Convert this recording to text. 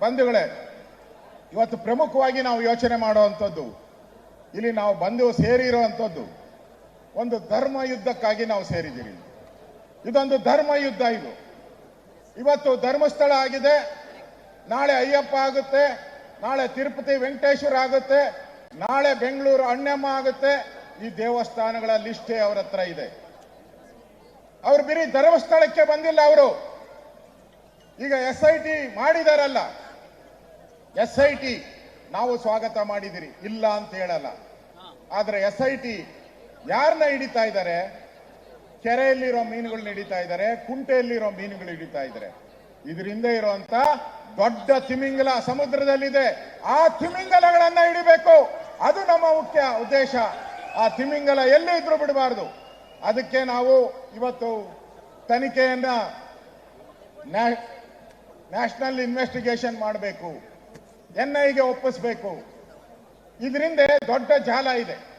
ಬಂಧುಗಳೇ, ಇವತ್ತು ಪ್ರಮುಖವಾಗಿ ನಾವು ಯೋಚನೆ ಮಾಡುವಂಥದ್ದು, ಇಲ್ಲಿ ನಾವು ಬಂದು ಸೇರಿರುವಂಥದ್ದು, ಒಂದು ಧರ್ಮ ಯುದ್ಧಕ್ಕಾಗಿ ನಾವು ಸೇರಿದ್ದೀರಿ. ಇದೊಂದು ಧರ್ಮ ಯುದ್ಧ ಇದು. ಇವತ್ತು ಧರ್ಮಸ್ಥಳ ಆಗಿದೆ, ನಾಳೆ ಅಯ್ಯಪ್ಪ ಆಗುತ್ತೆ, ನಾಳೆ ತಿರುಪತಿ ವೆಂಕಟೇಶ್ವರ ಆಗುತ್ತೆ, ನಾಳೆ ಬೆಂಗಳೂರು ಅಣ್ಣಮ್ಮ ಆಗುತ್ತೆ, ಈ ದೇವಸ್ಥಾನಗಳ ಲಿಸ್ಟೇ ಅವರ ಹತ್ರ ಇದೆ. ಅವರು ಬರೀ ಧರ್ಮಸ್ಥಳಕ್ಕೆ ಬಂದಿಲ್ಲ ಅವರು. ಈಗ ಎಸ್ ಐ ಟಿ ಮಾಡಿದಾರಲ್ಲ ಎಸ್ ಐ ಟಿ, ನಾವು ಸ್ವಾಗತ ಮಾಡಿದಿರಿ. ಇಲ್ಲ ಅಂತ ಹೇಳಲ್ಲ. ಆದ್ರೆ ಎಸ್ ಐ ಟಿ ಯಾರನ್ನ ಹಿಡಿತಾ ಇದ್ದಾರೆ? ಕೆರೆಯಲ್ಲಿರೋ ಮೀನುಗಳನ್ನ ಹಿಡಿತಾ ಇದ್ದಾರೆ, ಕುಂಟೆಯಲ್ಲಿರೋ ಮೀನುಗಳು ಹಿಡಿತಾ ಇದ್ದಾರೆ. ಇದರಿಂದ ಇರುವಂತ ದೊಡ್ಡ ತಿಮಿಂಗಲ ಸಮುದ್ರದಲ್ಲಿದೆ. ಆ ತಿಮಿಂಗಲಗಳನ್ನ ಹಿಡಿಬೇಕು. ಅದು ನಮ್ಮ ಮುಖ್ಯ ಉದ್ದೇಶ. ಆ ತಿಮಿಂಗಲ ಎಲ್ಲಿ ಇದ್ರು ಬಿಡಬಾರ್ದು. ಅದಕ್ಕೆ ನಾವು ಇವತ್ತು ತನಿಖೆಯನ್ನ ನ್ಯಾ- ನ್ಯಾಷನಲ್ ಇನ್ವೆಸ್ಟಿಗೇಷನ್ ಮಾಡಬೇಕು. ಎನ್ ಐಗೆ ಒಪ್ಪಿಸಬೇಕು. ಇದರಿಂದ ದೊಡ್ಡ ಜಾಲ ಇದೆ.